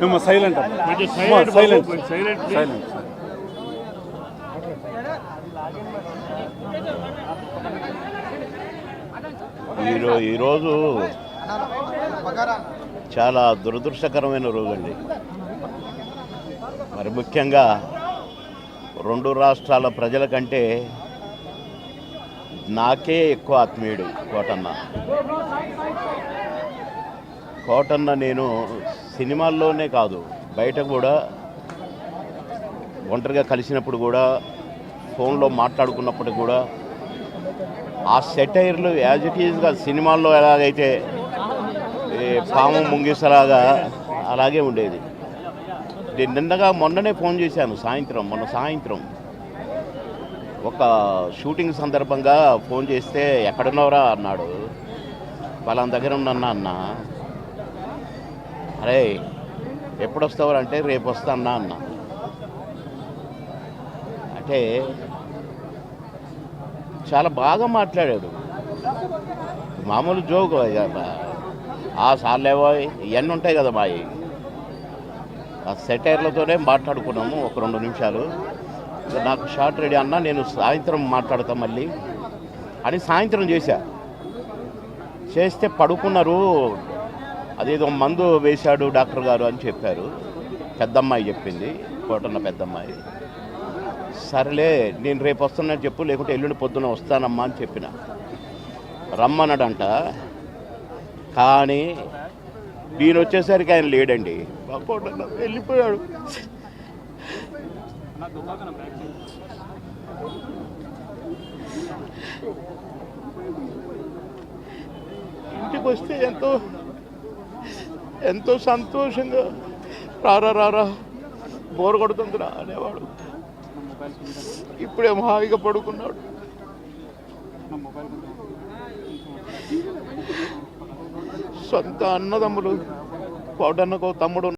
మేము silent silent silent ఈరో ఈరోజు చాలా దురదృష్టకరమైన రోజండి. మరి ముఖ్యంగా రెండు రాష్ట్రాల ప్రజల కంటే నాకే ఎక్కువ ఆత్మీయుడు కోటన్న. కోటన్న నేను సినిమాల్లోనే కాదు బయట కూడా ఒంటరిగా కలిసినప్పుడు కూడా ఫోన్లో మాట్లాడుకున్నప్పుడు కూడా ఆ సెటైర్లు యాజ్ ఇట్ ఈజ్గా సినిమాల్లో ఎలాగైతే పాము ముంగిసలాగా అలాగే ఉండేది. నేను నిన్నగా మొన్ననే ఫోన్ చేశాను సాయంత్రం మొన్న సాయంత్రం. ఒక షూటింగ్ సందర్భంగా ఫోన్ చేస్తే ఎక్కడున్నావురా? అన్నాడు. వాళ్ళ దగ్గర ఉన్నా అన్న. అరే ఎప్పుడు వస్తావు అంటే రేపు వస్తానా అన్న. అంటే చాలా బాగా మాట్లాడాడు. మామూలు జోక్ ఆ సార్లేవో ఇవన్నీ ఉంటాయి కదా మాయి ఆ సెటైర్లతోనే మాట్లాడుకున్నాము ఒక రెండు నిమిషాలు. నాకు షార్ట్ రెడీ అన్నా నేను సాయంత్రం మాట్లాడతా మళ్ళీ అని సాయంత్రం చేశా. చేస్తే పడుకున్నారు అదేదో మందు వేశాడు డాక్టర్ గారు అని చెప్పారు. పెద్దమ్మాయి చెప్పింది కోటన్న పెద్దమ్మాయి. సరేలే నేను రేపు వస్తానని చెప్పు లేకుంటే ఎల్లుండి పొద్దున వస్తానమ్మా అని చెప్పిన. రమ్మన్నాడంట కానీ నేను వచ్చేసరికి ఆయన లేడండి. కోటన్న వెళ్ళిపోయాడు. ఇంటికి వస్తే ఎంతో ఎంతో సంతోషంగా రారా రారా బోరు కొడుతుందిరా అనేవాడు. ఇప్పుడేమో హాయిగా పడుకున్నాడు. సొంత అన్నదమ్ములు కోటన్నకో తమ్ముడు